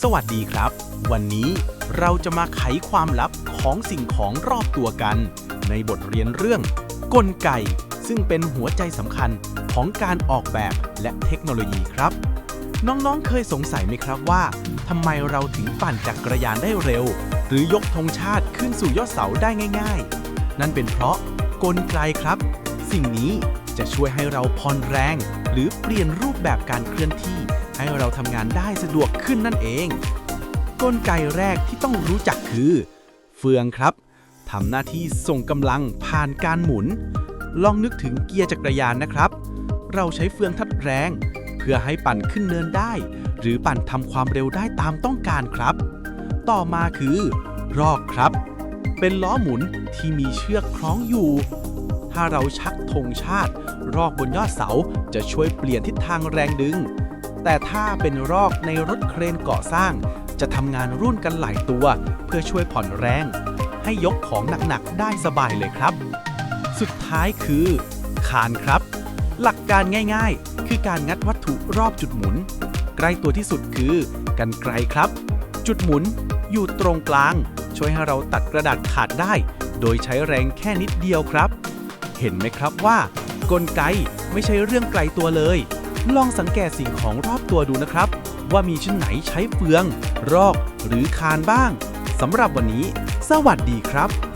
สวัสดีครับ วันนี้เราจะมาไขความลับของสิ่งของรอบตัวกัน ในบทเรียนเรื่อง กลไก ซึ่งเป็นหัวใจสำคัญของการออกแบบและเทคโนโลยีครับ น้องๆเคยสงสัยไหมครับว่าทำไมเราถึงปั่นจักรยานได้เร็ว หรือยกธงชาติขึ้นสู่ยอดเสาได้ง่าย ๆ นั่นเป็นเพราะกลไกครับ สิ่งนี้ จะช่วยให้เราผ่อนแรง หรือเปลี่ยนรูปแบบการเคลื่อนที่ ให้เราทำงานได้สะดวกขึ้นนั่นเอง กลไกแรกที่ต้องรู้จักคือ เฟืองครับทำหน้าที่ส่งกำลังผ่านการหมุน ลองนึกถึงเกียร์จักรยานนะครับ เราใช้เฟืองทัดแรง เพื่อให้ปั่นขึ้นเนินได้ หรือปั่นทำความเร็วได้ตามต้องการครับ ต่อมาคือ รอกครับ เป็นล้อหมุนที่มีเชือกคล้องอยู่ ถ้าเราชักธงชาติ รอกบนยอดเสาจะช่วยเปลี่ยนทิศทางแรงดึง แต่ถ้าเป็นรอกในรถเครนก่อสร้าง จะทำงานรุ่นกันหลายตัว เพื่อช่วยผ่อนแรง ให้ยกของหนักๆได้สบายเลยครับ สุดท้ายคือ คานครับ หลักการง่ายๆ คือการงัดวัตถุรอบจุดหมุน ใกล้ตัวที่สุดคือกันไกลครับ จุดหมุนอยู่ตรงกลาง ช่วยให้เราตัดกระดาษขาดได้ โดยใช้แรงแค่นิดเดียวครับ เห็นไหมครับว่า กลไกไม่ใช่เรื่องไกลตัวเลย ลองสังเกตสิ่งของรอบตัวดูนะครับ ว่ามีชิ้นไหนใช้เฟือง รอกหรือคานบ้างสำหรับวันนี้ สวัสดีครับ